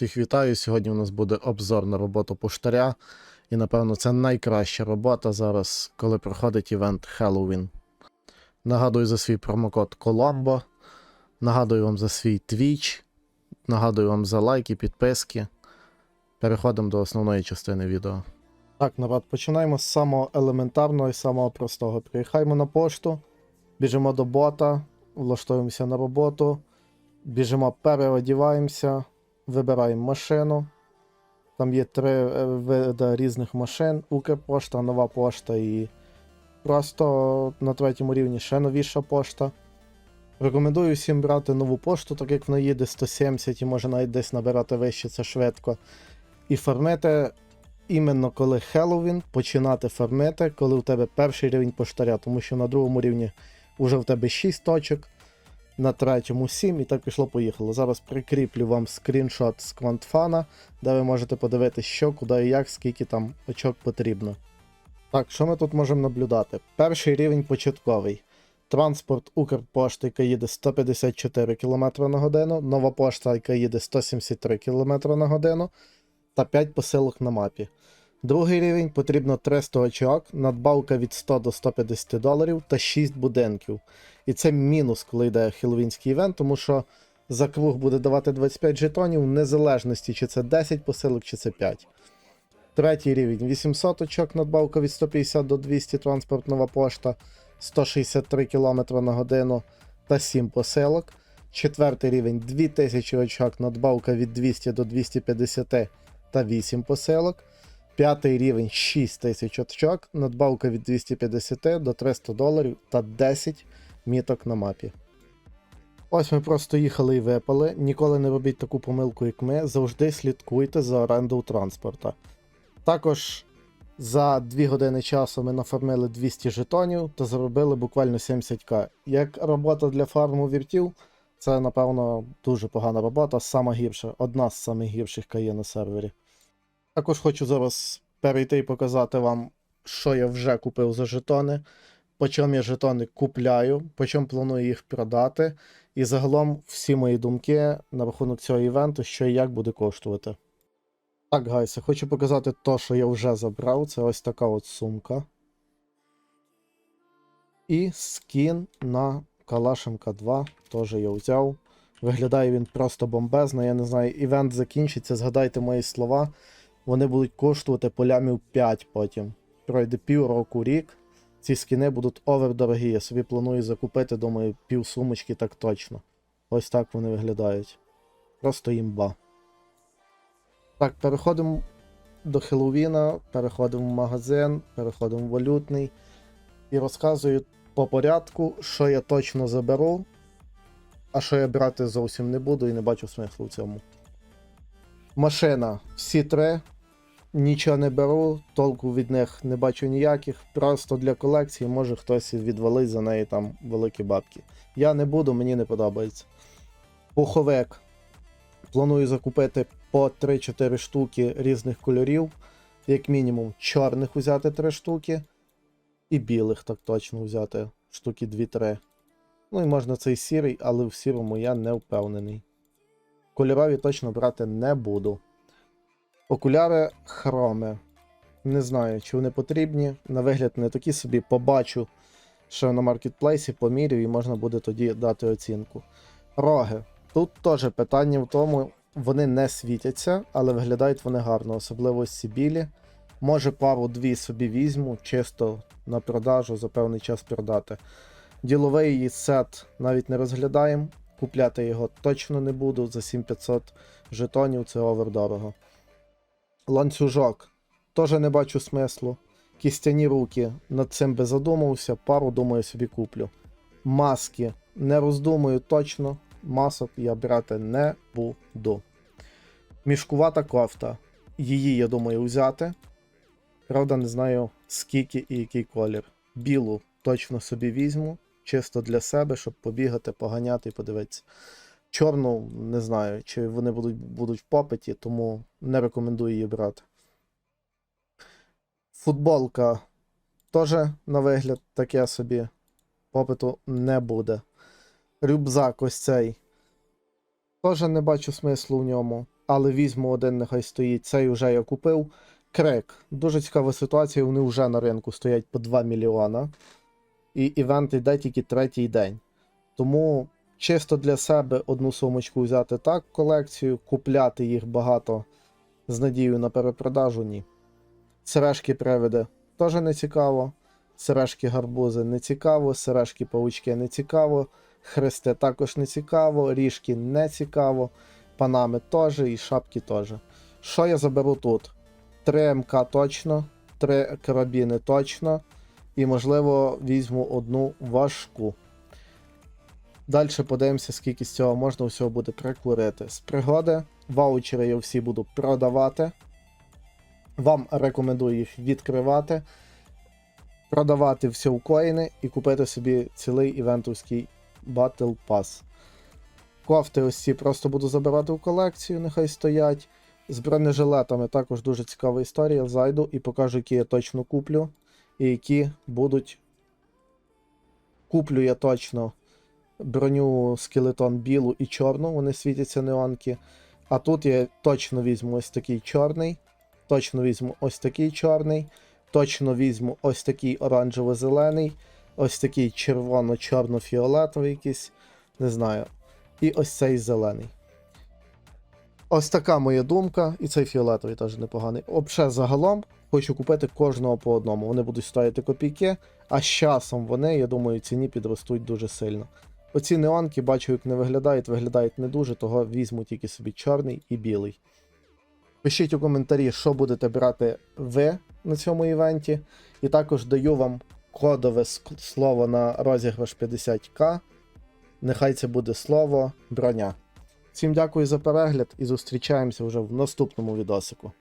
Всіх вітаю. Сьогодні у нас буде обзор на роботу поштаря. І напевно це найкраща робота зараз, коли проходить івент Halloween. Нагадую за свій промокод Colombo. Нагадую вам за свій Twitch. Нагадую вам за лайки, підписки. Переходимо до основної частини відео. Так, народ, починаємо з самого елементарного і самого простого. Приїхаємо на пошту, біжимо до бота, влаштуємося на роботу, біжимо, переодіваємося, вибираємо машину. Там є три е, види різних машин: Укрпошта, нова пошта і просто на третьому рівні ще новіша пошта. Рекомендую всім брати нову пошту, так як вона їде 170 і може навіть десь набирати вище, це швидко. І фармити іменно коли Хеллоуін, починати фармити, коли у тебе перший рівень поштаря, тому що на другому рівні вже в тебе 6 точок, на третьому 7 і так пішло-поїхало. Зараз прикріплю вам скріншот з квантфана, де ви можете подивитися, що, куди і як, скільки там очок потрібно. Так, що ми тут можемо наблюдати? Перший рівень початковий. Транспорт Укрпошти, яка їде 154 км на годину, нова пошта, яка їде 173 км на годину, та 5 посилок на мапі. Другий рівень потрібно 300 очок, надбавка від 100 до 150 доларів та 6 будинків. І це мінус, коли йде хеллоуінський івент, тому що за круг буде давати 25 жетонів, в незалежності, чи це 10 посилок, чи це 5. Третій рівень 800 очок, надбавка від 150 до 200 транспорт нова пошта, 163 км на годину та 7 посилок. Четвертий рівень 2000 очок, надбавка від 200 до 250 та 8 посилок. П'ятий рівень 6000 очок, надбавка від 250 до 300 доларів та 10 міток на мапі. Ось ми просто їхали і випали. Ніколи не робіть таку помилку, як ми. Завжди слідкуйте за орендою транспорта. Також за 2 години часу ми нафармили 200 жетонів та заробили буквально 70к. Як робота для фарму віртів, це, напевно, дуже погана робота, сама гірша, одна з самих гірших на сервері. Також хочу зараз перейти і показати вам, що я вже купив за жетони, по чому я жетони купляю, по чому планую їх продати, і загалом всі мої думки на рахунок цього івенту, що і як буде коштувати. Так, гайси, хочу показати те, що я вже забрав. Це ось така от сумка. І скін на Калашенка 2 теж я взяв. Виглядає він просто бомбезно. Я не знаю, івент закінчиться, згадайте мої слова. Вони будуть коштувати полямів 5 потім. Пройде півроку рік. Ці скіни будуть овердорогі. Я собі планую закупити, думаю, пів сумочки так точно. Ось так вони виглядають. Просто імба. Так, переходимо до Хеллоуіна, переходимо в магазин, переходимо в валютний і розказую по порядку, що я точно заберу, а що я брати зовсім не буду і не бачу смислу в цьому. Машина, всі три. Нічого не беру, толку від них не бачу ніяких. Просто для колекції може хтось відвалить за неї там великі бабки. Я не буду, мені не подобається. Пуховик. Планую закупити по 3-4 штуки різних кольорів. Як мінімум, чорних взяти 3 штуки. І білих так точно взяти штуки 2-3. Ну і можна цей сірий, але в сірому я не впевнений. Кольорові точно брати не буду. Окуляри хроми. Не знаю, чи вони потрібні. На вигляд не такі собі побачу, що на маркетплейсі помірю і можна буде тоді дати оцінку. Роги. Тут теж питання в тому, вони не світяться, але виглядають вони гарно, особливо ось ці білі. Може пару-дві собі візьму, чисто на продажу за певний час продати. Діловий сет навіть не розглядаємо. Купляти його точно не буду. За 7500 жетонів це овердорого. Ланцюжок. Теж не бачу смислу. Кістяні руки. Над цим би задумався, пару думаю собі куплю. Маски. Не роздумую точно. Масок я брати не буду. Мішкувата кофта. Її, я думаю, взяти. Правда, не знаю скільки і який колір. Білу точно собі візьму, чисто для себе, щоб побігати, поганяти і подивитися. Чорну не знаю, чи вони будуть, будуть в попиті, тому не рекомендую її брати. Футболка теж на вигляд таке собі. Попиту не буде. Рюкзак ось цей. Теж не бачу смислу в ньому. але візьму один, нехай стоїть. Цей вже я купив. Крик. Дуже цікава ситуація. Вони вже на ринку стоять по 2 мільйона. І івент йде тільки третій день. Тому чисто для себе одну сумочку взяти так колекцію, купляти їх багато з надією на перепродажу ні. Сережки привиди теж не цікаво. Сережки гарбузи не цікаво, сережки паучки не цікаво, хрести також не цікаво, ріжки не цікаво, панами теж і шапки теж. Що я заберу тут? 3 МК точно, 3 карабіни точно, і, можливо, візьму одну важку. Далі подивимося, скільки з цього можна всього буде прикурити. З пригоди ваучери я всі буду продавати. Вам рекомендую їх відкривати, продавати все в коїни і купити собі цілий івентовський Battle Pass. Кофти ось ці просто буду забирати в колекцію, нехай стоять. З бронежилетами також дуже цікава історія. Зайду і покажу, які я точно куплю, і які будуть. Куплю я точно броню скелетон білу і чорну, вони світяться неонки. А тут я точно візьму ось такий чорний, точно візьму ось такий чорний, точно візьму ось такий оранжево-зелений, ось такий червоно-чорно-фіолетовий якийсь, не знаю. І ось цей зелений. Ось така моя думка, і цей фіолетовий теж непоганий. Обше загалом хочу купити кожного по одному. Вони будуть стояти копійки, а з часом вони, я думаю, ціні підростуть дуже сильно. Оці неонки, бачу, як не виглядають, виглядають не дуже, того візьму тільки собі чорний і білий. Пишіть у коментарі, що будете брати ви на цьому івенті. І також даю вам кодове слово на розіграш 50к. Нехай це буде слово броня. Всім дякую за перегляд і зустрічаємося вже в наступному відосику.